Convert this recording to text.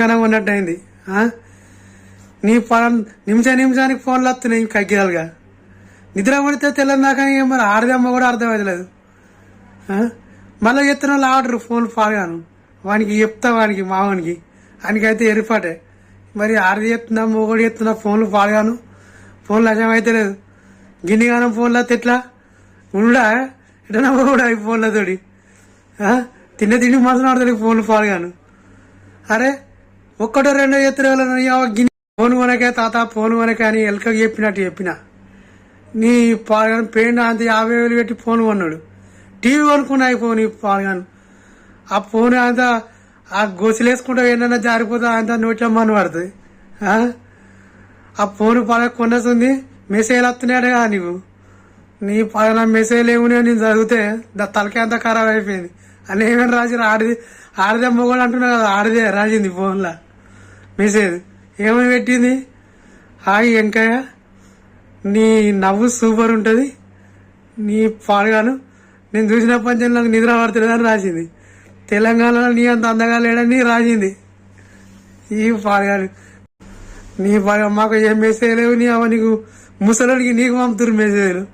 కనం ఉన్నట్టు అయింది నీ పొలం నిమిష నిమిషానికి ఫోన్లు వస్తున్నాయి కగ్గిరాలుగా. నిద్ర పడితే తెల్లందాకా ఏం మరి ఆడదమ్మ కూడా అర్థమవుతలేదు మళ్ళీ చెప్తున్న వాళ్ళు ఆర్డర్ ఫోన్ పాగాను వానికి చెప్తా వానికి మావానికి. వానికైతే ఎరిపాటే మరి ఆడది చెప్తున్నా మొగడు చెప్తున్నా ఫోన్లు పాడగాను ఫోన్లు అజమైతే లేదు గిన్నెగానం ఫోన్లు వస్తే ఎట్లా? ఉండా ఎట్లా కూడా ఈ ఫోన్లతోటి? తిన్న తిండి మాత్రం ఆడతాడు ఫోన్లు పాడగాను అరే ఒక్కటో రెండో ఎత్తున గిన్నె ఫోన్ కొనకే తాత ఫోన్ కొనకే అని ఎలకకి చెప్పినట్టు చెప్పిన. నీ పాల్గాను పెయిన్ అంత యాభై వేలు పెట్టి ఫోన్ కొన్నాడు. టీవీ కొనుక్కున్నా ఫోన్ ఈ పాల్గాను. ఆ ఫోన్ అంత ఆ గొసిలేసుకుంటా ఏంటన్నా జారిపోతా అంతా నోట్లో మన పడుతుంది. ఆ? ఫోన్ పాల కొన్నస్తుంది మెసేజ్ వస్తున్నాడే కదా నీకు. నీ పలాన మెసేజ్ ఏమునే నేను చదివితే తలకే అంతా ఖరాబ్ అయిపోయింది. అని ఏమైనా రాసి ఆడిది ఆడిదే మొగోడు అంటున్నా కదా ఆడిదే రాసింది ఫోన్లో. మెసేజ్. ఏమని పెట్టింది? హాయ్ వెంకయ్య నీ నవ్వు సూపర్ ఉంటుంది. నీ పాడగాను నేను చూసిన పంచం నాకు నిద్ర పడుతుంది అని రాసింది. తెలంగాణలో నీ అంత అందగా లేడని రాసింది. ఈ పాడగాను నీ పాడగా మాకు ఏం మెసేజ్ లేవు నీ అవ నీకు ముసలోడికి నీకు పంపుతున్నారు మెసేజ్లు